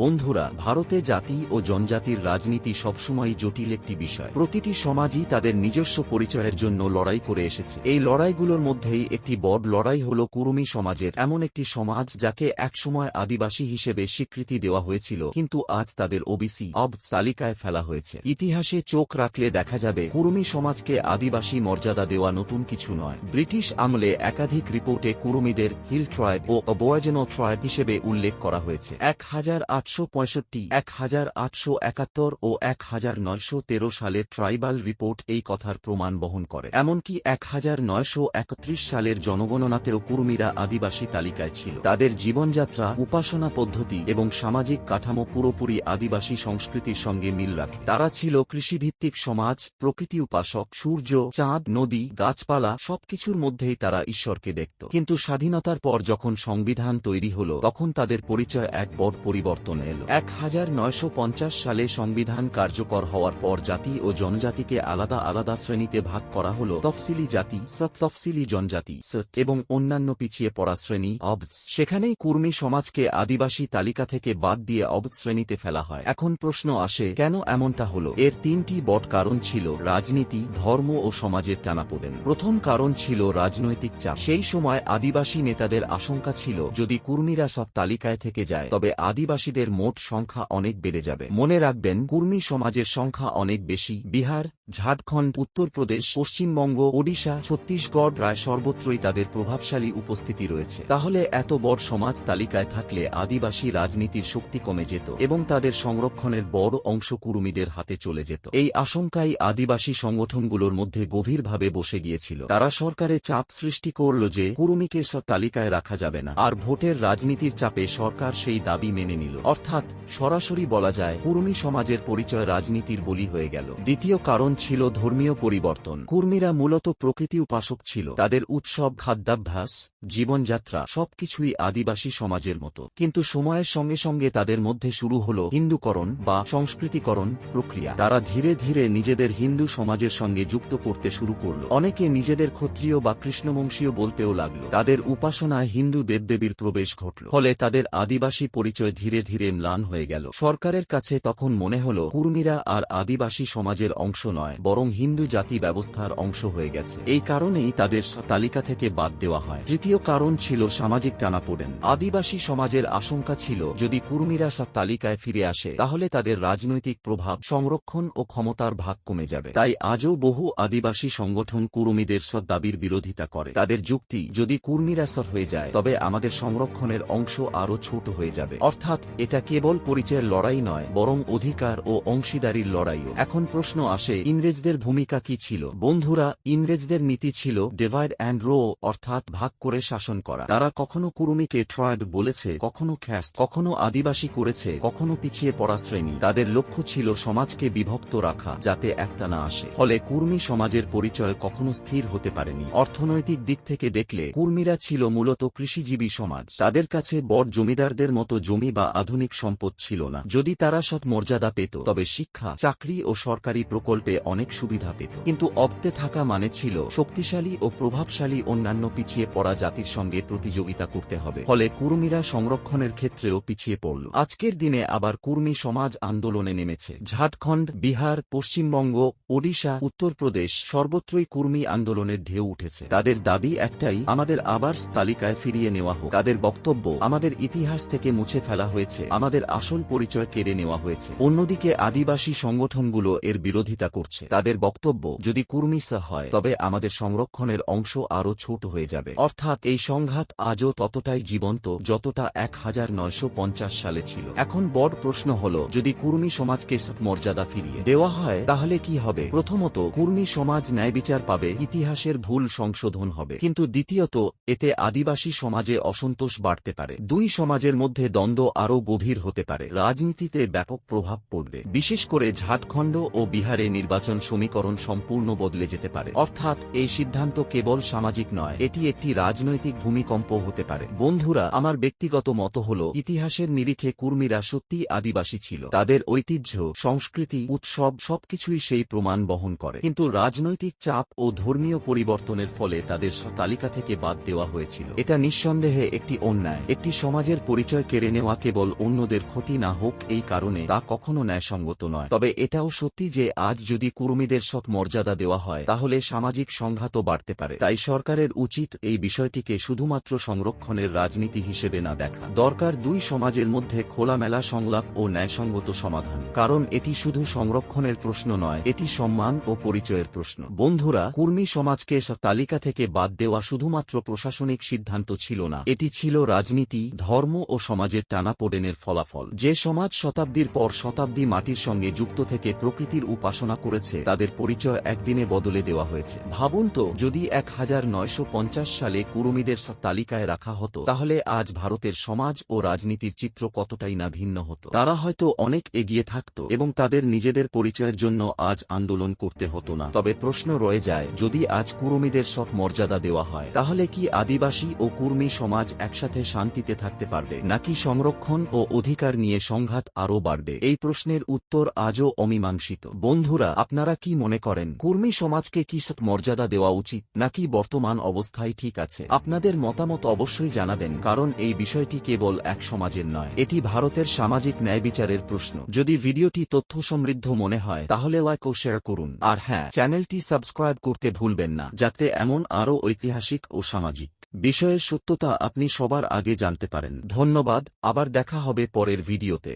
বন্ধুরা, ভারতে জাতি ও জনজাতির রাজনীতি সবসময় জটিল একটি বিষয়। প্রতিটি সমাজই তাদের নিজস্ব পরিচয়ের জন্য লড়াই করে এসেছে। এই লড়াইগুলোর মধ্যেই একটি বড় লড়াই হল কুরুমি সমাজের। এমন একটি সমাজ যাকে একসময় আদিবাসী হিসেবে স্বীকৃতি দেওয়া হয়েছিল, কিন্তু আজ তাদের ওবিসি অব তালিকায় ফেলা হয়েছে। ইতিহাসে চোখ রাখলে দেখা যাবে, কুরুমি সমাজকে আদিবাসী মর্যাদা দেওয়া নতুন কিছু নয়। ব্রিটিশ আমলে একাধিক রিপোর্টে কুরুমিদের হিল ট্রাইব ও অবয়জনো ট্রাইব হিসেবে উল্লেখ করা হয়েছে। এক হাজার আট আটশো পঁয়ষট্টি, এক হাজার আটশো একাত্তর ও এক হাজার নয়শো তেরো সালের ট্রাইবাল রিপোর্ট এই কথার প্রমাণ বহন করে। এমনকি এক হাজার নয়শো একত্রিশ সালের জনগণনাতেও কুর্মীরা আদিবাসী তালিকায় ছিল। তাদের জীবনযাত্রা, উপাসনা পদ্ধতি এবং সামাজিক কাঠামো পুরোপুরি আদিবাসী সংস্কৃতির সঙ্গে মিল রাখে। তারা ছিল কৃষিভিত্তিক সমাজ, প্রকৃতি উপাসক, সূর্য, চাঁদ, নদী, গাছপালা সবকিছুর মধ্যেই তারা ঈশ্বরকে দেখত। কিন্তু স্বাধীনতার পর যখন সংবিধান তৈরি হল, তখন তাদের পরিচয় এক বড় পরিবর্তন এল। এক হাজার নয়শো পঞ্চাশ সালে সংবিধান কার্যকর হওয়ার পর জাতি ও জনজাতিকে আলাদা আলাদা শ্রেণীতে ভাগ করা হল। তফসিলি জাতি তফসিলি জনজাতি এবং অন্যান্য পিছিয়ে পড়া শ্রেণি অবস সেখানেই কুর্মী সমাজকে আদিবাসী তালিকা থেকে বাদ দিয়ে অবদ শ্রেণীতে ফেলা হয়। এখন প্রশ্ন আসে, কেন এমনটা হল? এর তিনটি বট কারণ ছিল রাজনীতি, ধর্ম ও সমাজের টানাপোড়েন। প্রথম কারণ ছিল রাজনৈতিক চাপ। সেই সময় আদিবাসী নেতাদের আশঙ্কা ছিল, যদি কুর্মীরা সব তালিকায় থেকে যায়, তবে আদিবাসীদের মোট সংখ্যা অনেক বেড়ে যাবে। মনে রাখবেন কুর্মী সমাজের সংখ্যা অনেক বেশি। বিহার ঝাড়খণ্ড উত্তরপ্রদেশ পশ্চিমবঙ্গ, ওডিশা, ছত্তিশগড় প্রায় সর্বত্রই তাদের প্রভাবশালী উপস্থিতি রয়েছে। তাহলে এত বড় সমাজ তালিকায় থাকলে আদিবাসী রাজনীতির শক্তি কমে যেত এবং তাদের সংরক্ষণের বড় অংশ কুরুমিদের হাতে চলে যেত। এই আশঙ্কাই আদিবাসী সংগঠনগুলোর মধ্যে গভীরভাবে বসে গিয়েছিল। তারা সরকারে চাপ সৃষ্টি করল যে কুরুমিকে সব তালিকায় রাখা যাবে না, আর ভোটের রাজনীতির চাপে সরকার সেই দাবি মেনে নিল। অর্থাৎ সরাসরি বলা যায়, কুরুমি সমাজের পরিচয় রাজনীতির বলি হয়ে গেল। দ্বিতীয় কারণ ছিল ধর্মীয় পরিবর্তন। কুর্মীরা মূলত প্রকৃতি উপাসক ছিল। তাদের উৎসব, খাদ্যাভ্যাস, জীবনযাত্রা সবকিছুই আদিবাসী সমাজের মতো। কিন্তু সময়ের সঙ্গে সঙ্গে তাদের মধ্যে শুরু হল হিন্দুকরণ বা সংস্কৃতিকরণ প্রক্রিয়া। তারা ধীরে ধীরে নিজেদের হিন্দু সমাজের সঙ্গে যুক্ত করতে শুরু করল। অনেকে নিজেদের ক্ষত্রিয় বা কৃষ্ণবংশীয় বলতেও লাগল। তাদের উপাসনায় হিন্দু দেবদেবীর প্রবেশ ঘটল। ফলে তাদের আদিবাসী পরিচয় ধীরে ধীরে ম্লান হয়ে গেল। সরকারের কাছে তখন মনে হল, কুর্মীরা আর আদিবাসী সমাজের অংশ নয়। বরং হিন্দু জাতি ব্যবস্থার অংশ হয়ে গেছে। এই কারণেই তাদের তালিকা থেকে বাদ দেওয়া হয়। তৃতীয় কারণ ছিল সামাজিক টানাপোড়েন। আদিবাসী সমাজের আশঙ্কা ছিল, যদি কুর্মীরা সব তালিকায় ফিরে আসে, তাহলে তাদের রাজনৈতিক প্রভাব, সংরক্ষণ ও ক্ষমতার ভাগ কমে যাবে। তাই আজও বহু আদিবাসী সংগঠন কুর্মীদের সৎ দাবির বিরোধিতা করে। তাদের যুক্তি, যদি কুর্মীরা সর হয়ে যায়, তবে আমাদের সংরক্ষণের অংশ আরও ছোট হয়ে যাবে। অর্থাৎ, এটা কেবল পরিচয়ের লড়াই নয়, বরং অধিকার ও অংশীদারির লড়াইও। এখন প্রশ্ন আসে ইংরেজদের ভূমিকা কি ছিল? বন্ধুরা, ইংরেজদের নীতি ছিল ডিভাইড অ্যান্ড রো অর্থাৎ ভাগ করে শাসন করা। তারা কখনো কুরুমিকে ট্রয়েড বলেছে, কখনো খ্যাস কখনো আদিবাসী করেছে, কখনো পিছিয়ে পড়া শ্রেণি। তাদের লক্ষ্য ছিল সমাজকে বিভক্ত রাখা, যাতে একটা না আসে। ফলে কুর্মী সমাজের পরিচয় কখনো স্থির হতে পারেনি। অর্থনৈতিক দিক থেকে দেখলে কুর্মীরা ছিল মূলত কৃষিজীবী সমাজ। তাদের কাছে বড় জমিদারদের মতো জমি বা আধুনিক সম্পদ ছিল না। যদি তারা সৎ মর্যাদা পেত, তবে শিক্ষা, চাকরি ও সরকারি প্রকল্পে অনেক সুবিধা পেত। কিন্তু অব্দে থাকা মানে ছিল শক্তিশালী ও প্রভাবশালী অন্যান্য পিছিয়ে পড়া জাতির সঙ্গে প্রতিযোগিতা করতে হবে। ফলে কুর্মীরা সংরক্ষণের ক্ষেত্রেও পিছিয়ে পড়ল। আজকের দিনে আবার কুর্মী সমাজ আন্দোলনে নেমেছে। ঝাড়খণ্ড, বিহার, পশ্চিমবঙ্গ, ওডিশা, উত্তরপ্রদেশ সর্বত্রই কুর্মী আন্দোলনের ঢেউ উঠেছে। তাদের দাবি একটাই, আমাদের আবার তালিকায় ফিরিয়ে নেওয়া হোক। তাদের বক্তব্য, আমাদের ইতিহাস থেকে মুছে ফেলা হয়েছে। আমাদের আসল পরিচয় কেড়ে নেওয়া হয়েছে। অন্যদিকে আদিবাসী সংগঠনগুলো এর বিরোধিতা করছে। তাদের বক্তব্য, যদি কুর্মিসা হয়, তবে আমাদের সংরক্ষণের অংশ আরও ছোট হয়ে যাবে। অর্থাৎ এই সংঘাত আজও ততটাই জীবন্ত, যতটা এক হাজার নয়শো পঞ্চাশ সালে ছিল। এখন বড় প্রশ্ন হল, যদি কুর্মী সমাজকে মর্যাদা ফিরিয়ে দেওয়া হয়, তাহলে কি হবে? প্রথমত, কুর্মী সমাজ ন্যায় বিচার পাবে, ইতিহাসের ভুল সংশোধন হবে। কিন্তু দ্বিতীয়ত, এতে আদিবাসী সমাজে অসন্তোষ বাড়তে পারে। দুই সমাজের মধ্যে দ্বন্দ্ব আরও গভীর হতে পারে। রাজনীতিতে ব্যাপক প্রভাব পড়বে। বিশেষ করে ঝাড়খণ্ড ও বিহারে নির্বাচন সমীকরণ সম্পূর্ণ বদলে যেতে পারে। অর্থাৎ, এই সিদ্ধান্ত কেবল সামাজিক নয়, এটি একটি রাজনৈতিক ভূমিকম্প হতে পারে। বন্ধুরা, আমার ব্যক্তিগত মত হল, ইতিহাসের নিরিখে কুর্মীরা সত্যি আদিবাসী ছিল। তাদের ঐতিহ্য, সংস্কৃতি, উৎসব সবকিছুই সেই প্রমাণ বহন করে। কিন্তু রাজনৈতিক চাপ ও ধর্মীয় পরিবর্তনের ফলে তাদের তালিকা থেকে বাদ দেওয়া হয়েছিল। এটা নিঃসন্দেহে একটি অন্যায়। একটি সমাজের পরিচয় কেড়ে নেওয়া কেবল অন্যদের ক্ষতি না হোক, এই কারণে তা কখনো ন্যায়সঙ্গত নয়। তবে এটাও সত্যি যে, আজ যদি কুর্মীদের সৎ মর্যাদা দেওয়া হয়, তাহলে সামাজিক সংঘাতও বাড়তে পারে। তাই সরকারের উচিত এই বিষয়টিকে শুধুমাত্র সংরক্ষণের রাজনীতি হিসেবে না দেখা। দরকার দুই সমাজের মধ্যে খোলামেলা সংলাপ ও ন্যায়সঙ্গত সমাধান। কারণ এটি শুধু সংরক্ষণের প্রশ্ন নয়, এটি সম্মান ও পরিচয়ের প্রশ্ন। বন্ধুরা, কুর্মী সমাজকে তালিকা থেকে বাদ দেওয়া শুধুমাত্র প্রশাসনিক সিদ্ধান্ত ছিল না, এটি ছিল রাজনীতি, ধর্ম ও সমাজের টানাপোড়েনের ফলাফল। যে সমাজ শতাব্দীর পর শতাব্দী মাটির সঙ্গে যুক্ত থেকে প্রকৃতির উপাসনা করেছে, তাদের পরিচয় একদিনে বদলে দেওয়া হয়েছে। ভাবুন তো, যদি এক হাজার নয়শো পঞ্চাশ সালে কুরুমিদের তালিকায় রাখা হতো, তাহলে আজ ভারতের সমাজ ও রাজনীতির চিত্র কতটাই না ভিন্ন হতো। তারা হয়তো অনেক এগিয়ে থাকত এবং তাদের নিজেদের পরিচয়ের জন্য আজ আন্দোলন করতে হতো না। তবে প্রশ্ন রয়ে যায়, যদি আজ কুরুমিদের সৎ মর্যাদা দেওয়া হয়, তাহলে কি আদিবাসী ও কুর্মী সমাজ একসাথে শান্তিতে থাকতে পারবে, নাকি সংরক্ষণ ও অধিকার নিয়ে সংঘাত আরও বাড়বে? এই প্রশ্নের উত্তর আজও অমীমাংসিত। বন্ধুরা আপনারা কি মনে করেন, কুর্মী সমাজকে কি সৎ মর্যাদা দেওয়া উচিত, নাকি বর্তমান অবস্থায় ঠিক আছে? আপনাদের মতামত অবশ্যই জানাবেন, কারণ এই বিষয়টি কেবল এক সমাজের নয়, এটি ভারতের সামাজিক ন্যায় বিচারের প্রশ্ন। যদি ভিডিওটি তথ্য সমৃদ্ধ মনে হয়, তাহলে লাইক ও শেয়ার করুন। আর হ্যাঁ চ্যানেলটি সাবস্ক্রাইব করতে ভুলবেন না, যাতে এমন আরও ঐতিহাসিক ও সামাজিক বিষয়ের সত্যতা আপনি সবার আগে জানতে পারেন। ধন্যবাদ, আবার দেখা হবে পরের ভিডিওতে।